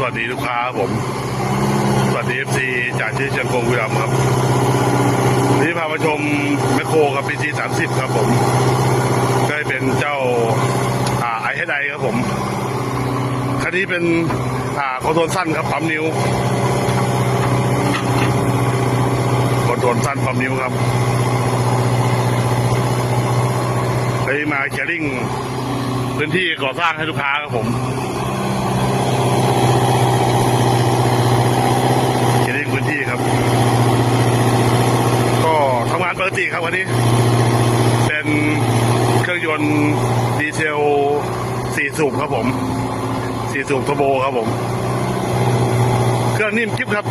สวัสดีลูกค้าครับผม สวัสดีเอฟซีจากที่เชียงกงวิรัมครับนี้พามาชมแมคโครครับพีจีสามสิบครับผมก็เป็นเจ้าอ่าไอเฮดไอครับผม คันนี้เป็นอ่าคอนโทรลสั้นครับปั๊มนิ้วคอนโทรลสั้นปั๊มนิ้วครับไปมาแคริ่งพื้นที่ก่อสร้างให้ลูกค้าครับผม จะได้พื้นที่ครับ ก็ทำงานป กติครับวันนี้ เป็นเครื่องยนต์ดีเซลสี่สูบครับผมสี่สูบเทอร์โบครับผม เครื่องนิ่มกิ๊บครับ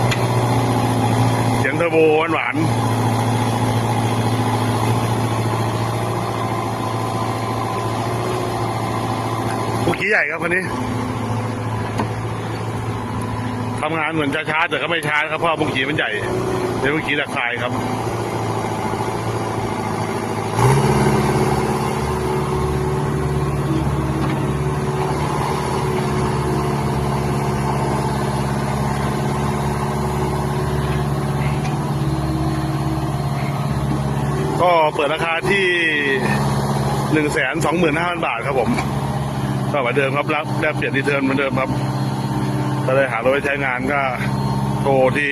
เสียงเทอร์โบหวานๆบุกี้ใหญ่ครับวันนี้ทำงานเหมือนจะช้าแต่ก็ไม่ช้าครับเพราะว่าบุ้งขีมันใหญ่เป็นบุ้ขีตะคายครับ ก็เปิดราคาที่หนึ่งแสนสองหมื่นห้าพันบาทครับผมก็เหมือนเดิมครับรับแลกเปลี่ยนดีเทิร์นเหมือนเดิมครับถ้าได้หารถไปใช้งานก็โทรที่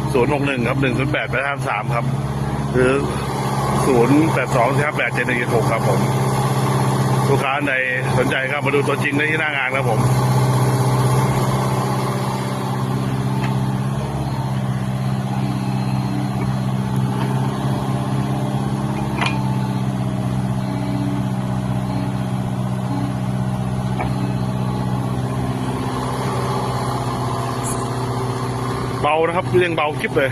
061ครับ108 8 3 3ครับ หรือ082 5 8 7 1 6ครับผม ลูกค้าในสนใจครับมาดูตัวจริงได้ที่หน้างานครับผม เบานะครับเรียงเบาคลิปเลย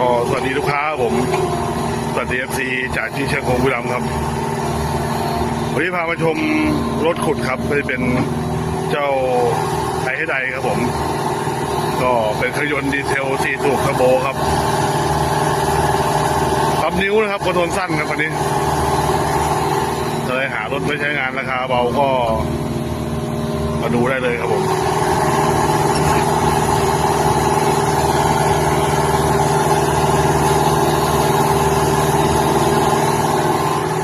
ก็สวัสดีลูกค้าผม สวัสดีเอฟซีจากที่เชียงคงบุรีรัมย์ครับ วันนี้พามาชมรถขุดครับก็จะเป็นเจ้าไทยให้ใดครับผม ก็เป็นเครื่องยนต์ดีเทลสี่สูบเทอร์โบครับปั๊มนิ้วนะครับคอนโทรลสั้นครับวันนี้เลยหารถไม่ใช้งานราคาเบาก็มาดูได้เลยครับผม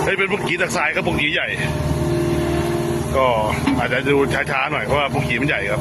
เฮ้ยเป็นบุ กกี้ตะทรายก็พวกหีใหญ่ ก็อาจจะดูช้าๆหน่อยเพราะว่าพวกหีมันใหญ่ครับ